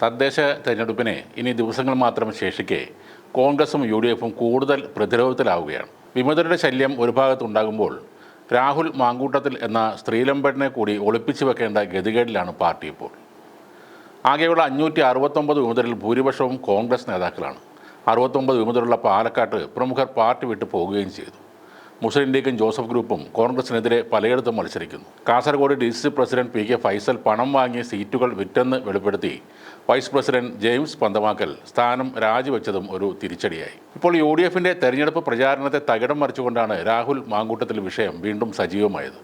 തദ്ദേശ തെരഞ്ഞെടുപ്പിനെ ഇനി ദിവസങ്ങൾ മാത്രം ശേഷിക്കെ കോൺഗ്രസും യു ഡി എഫും കൂടുതൽ പ്രതിരോധത്തിലാവുകയാണ്. വിമതരുടെ ശല്യം ഒരു ഭാഗത്തുണ്ടാകുമ്പോൾ രാഹുൽ മാങ്കൂട്ടത്തിൽ എന്ന സ്ത്രീലമ്പടിനെ കൂടി ഒളിപ്പിച്ചു വെക്കേണ്ട ഗതികേടിലാണ് പാർട്ടി ഇപ്പോൾ. ആകെയുള്ള അഞ്ഞൂറ്റി അറുപത്തൊമ്പത് വിമതരിൽ ഭൂരിപക്ഷവും കോൺഗ്രസ് നേതാക്കളാണ്. അറുപത്തൊമ്പത് വിമതരുള്ള പാലക്കാട്ട് പ്രമുഖർ പാർട്ടി വിട്ടു പോകുകയും ചെയ്തു. മുസ്ലിം ലീഗും ജോസഫ് ഗ്രൂപ്പും കോൺഗ്രസിനെതിരെ പലയിടത്തും മത്സരിക്കുന്നു. Kasaragod D C president P K Faisal പണം വാങ്ങിയ സീറ്റുകൾ വിറ്റെന്ന് വെളിപ്പെടുത്തി. വൈസ് പ്രസിഡന്റ് ജെയിംസ് പന്തമാക്കൽ സ്ഥാനം രാജിവെച്ചതും ഒരു തിരിച്ചടിയായി. ഇപ്പോൾ യു ഡി എഫിന്റെ തെരഞ്ഞെടുപ്പ് പ്രചാരണത്തെ തകിടം മറിച്ചുകൊണ്ടാണ് രാഹുൽ മാങ്കൂട്ടത്തിൽ വിഷയം വീണ്ടും സജീവമായത്.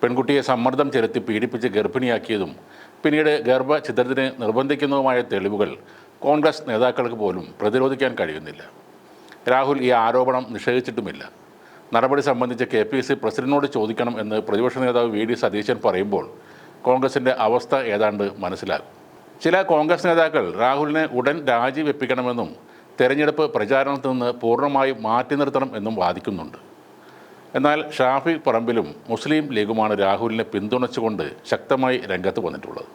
പെൺകുട്ടിയെ സമ്മർദ്ദം ചെലുത്തി പീഡിപ്പിച്ച് ഗർഭിണിയാക്കിയതും പിന്നീട് ഗർഭഛിദ്രത്തിന് നിർബന്ധിക്കുന്നതുമായ തെളിവുകൾ കോൺഗ്രസ് നേതാക്കൾക്ക് പോലും പ്രതിരോധിക്കാൻ കഴിയുന്നില്ല. രാഹുൽ ഈ ആരോപണം നിഷേധിച്ചിട്ടുമില്ല. നടപടി സംബന്ധിച്ച് കെ പി സി പ്രസിഡന്റിനോട് ചോദിക്കണം എന്ന് പ്രതിപക്ഷ നേതാവ് വി ഡി സതീശൻ പറയുമ്പോൾ കോൺഗ്രസിന്റെ അവസ്ഥ ഏതാണ്ട് മനസ്സിലാകും. ചില കോൺഗ്രസ് നേതാക്കൾ രാഹുലിനെ ഉടൻ രാജിവെപ്പിക്കണമെന്നും തെരഞ്ഞെടുപ്പ് പ്രചാരണത്തിൽ നിന്ന് പൂർണമായും മാറ്റി നിർത്തണം എന്നും വാദിക്കുന്നുണ്ട്. എന്നാൽ ഷാഫി പറമ്പിലും മുസ്ലിം ലീഗുമാണ് രാഹുലിനെ പിന്തുണച്ചുകൊണ്ട് ശക്തമായി രംഗത്ത് വന്നിട്ടുള്ളത്.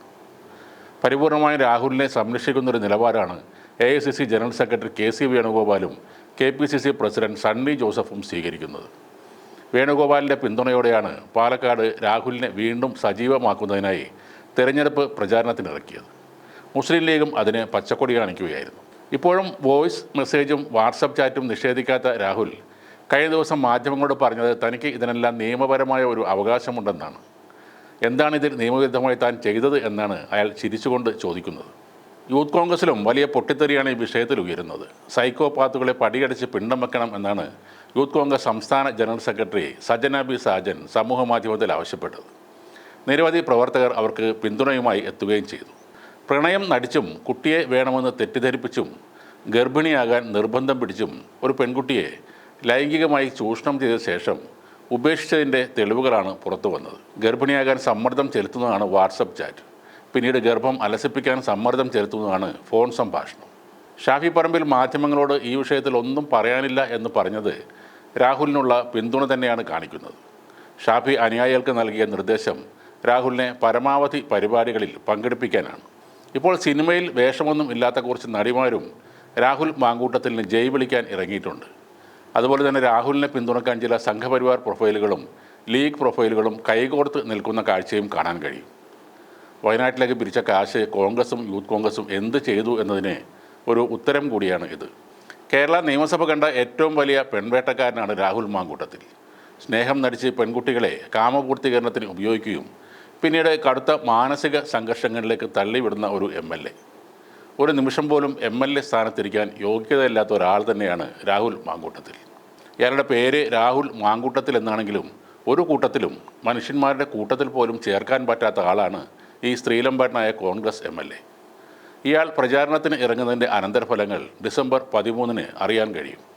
പരിപൂർണമായി രാഹുലിനെ സംരക്ഷിക്കുന്നൊരു നിലപാടാണ് A I C C general secretary K C വേണുഗോപാലും K P C C president Sunny ജോസഫും സ്വീകരിക്കുന്നത്. വേണുഗോപാലിന്റെ പിന്തുണയോടെയാണ് പാലക്കാട് രാഹുലിനെ വീണ്ടും സജീവമാക്കുന്നതിനായി തെരഞ്ഞെടുപ്പ് പ്രചാരണത്തിനിറക്കിയത്. മുസ്ലിം ലീഗും അതിന് പച്ചക്കൊടി കാണിക്കുകയായിരുന്നു. ഇപ്പോഴും വോയിസ് മെസ്സേജും വാട്സപ്പ് ചാറ്റും നിഷേധിക്കാത്ത രാഹുൽ കഴിഞ്ഞ ദിവസം മാധ്യമങ്ങളോട് പറഞ്ഞത് തനിക്ക് ഇതിനെല്ലാം നിയമപരമായ ഒരു അവകാശമുണ്ടെന്നാണ്. എന്താണ് ഇതിൽ നിയമവിരുദ്ധമായി താൻ ചെയ്തത് എന്നാണ് അയാൾ ചിരിച്ചുകൊണ്ട് ചോദിക്കുന്നത്. യൂത്ത് കോൺഗ്രസിലും വലിയ പൊട്ടിത്തെറിയാണ് ഈ വിഷയത്തിൽ ഉയരുന്നത്. സൈക്കോ പാത്തുകളെ പടിയടിച്ച് പിണ്ടം വെക്കണം എന്നാണ് യൂത്ത് കോൺഗ്രസ് സംസ്ഥാന general secretary Sajana B Sajan സമൂഹ മാധ്യമത്തിൽ ആവശ്യപ്പെട്ടത്. നിരവധി പ്രവർത്തകർ അവർക്ക് പിന്തുണയുമായി എത്തുകയും ചെയ്തു. പ്രണയം നടിച്ചും കുട്ടിയെ വേണമെന്ന് തെറ്റിദ്ധരിപ്പിച്ചും ഗർഭിണിയാകാൻ നിർബന്ധം പിടിച്ചും ഒരു പെൺകുട്ടിയെ ലൈംഗികമായി ചൂഷണം ചെയ്ത ശേഷം ഉപേക്ഷിച്ചതിന്റെ തെളിവുകളാണ് പുറത്തു വന്നത് ഗർഭിണിയാകാൻ സമ്മർദ്ദം ചെലുത്തുന്നതാണ് വാട്സപ്പ് ചാറ്റ്. പിന്നീട് ഗർഭം അലസിപ്പിക്കാൻ സമ്മർദ്ദം ചെലുത്തുന്നതാണ് ഫോൺ സംഭാഷണം. ഷാഫി പറമ്പിൽ മാധ്യമങ്ങളോട് ഈ വിഷയത്തിൽ ഒന്നും പറയാനില്ല എന്ന് പറഞ്ഞത് രാഹുലിനുള്ള പിന്തുണ തന്നെയാണ് കാണിക്കുന്നത്. ഷാഫി അനുയായികൾക്ക് നൽകിയ നിർദ്ദേശം രാഹുലിനെ പരമാവധി പരിപാടികളിൽ പങ്കെടുപ്പിക്കാനാണ്. ഇപ്പോൾ സിനിമയിൽ വേഷമൊന്നും ഇല്ലാത്ത കുറച്ച് നടിമാരും രാഹുൽ മാങ്കൂട്ടത്തിന് ജയ് വിളിക്കാൻ ഇറങ്ങിയിട്ടുണ്ട്. അതുപോലെ തന്നെ രാഹുലിനെ പിന്തുണക്കാൻ ചില സംഘപരിവാർ പ്രൊഫൈലുകളും ലീഗ് പ്രൊഫൈലുകളും കൈകോർത്ത് നിൽക്കുന്ന കാഴ്ചയും കാണാൻ കഴിയും. വയനാട്ടിലേക്ക് പിരിച്ച കാശ് കോൺഗ്രസും യൂത്ത് കോൺഗ്രസും എന്ത് ചെയ്തു എന്നതിന് ഒരു ഉത്തരം കൂടിയാണ് ഇത്. കേരള നിയമസഭ കണ്ട ഏറ്റവും വലിയ പെൺവേട്ടക്കാരനാണ് രാഹുൽ മാങ്കൂട്ടത്തിൽ. സ്നേഹം നടിച്ച് പെൺകുട്ടികളെ കാമപൂർത്തീകരണത്തിന് ഉപയോഗിക്കുകയും പിന്നീട് കടുത്ത മാനസിക സംഘർഷങ്ങളിലേക്ക് തള്ളിവിടുന്ന ഒരു എം എൽ എ. ഒരു നിമിഷം പോലും എം എൽ എ സ്ഥാനത്തിരിക്കാൻ യോഗ്യതയില്ലാത്ത ഒരാൾ തന്നെയാണ് രാഹുൽ മാങ്കൂട്ടത്തിൽ. ഇയാളുടെ പേര് രാഹുൽ മാങ്കൂട്ടത്തിൽ എന്നാണെങ്കിലും ഒരു കൂട്ടത്തിലും മനുഷ്യന്മാരുടെ കൂട്ടത്തിൽ പോലും ചേർക്കാൻ പറ്റാത്ത ആളാണ് ഈ സ്ത്രീലമ്പാട്ടനായ കോൺഗ്രസ് എം എൽ എ. ഇയാൾ പ്രചാരണത്തിന് ഇറങ്ങുന്നതിന്റെ അനന്തരഫലങ്ങൾ ഡിസംബർ പതിമൂന്നിന് അറിയാൻ കഴിയും.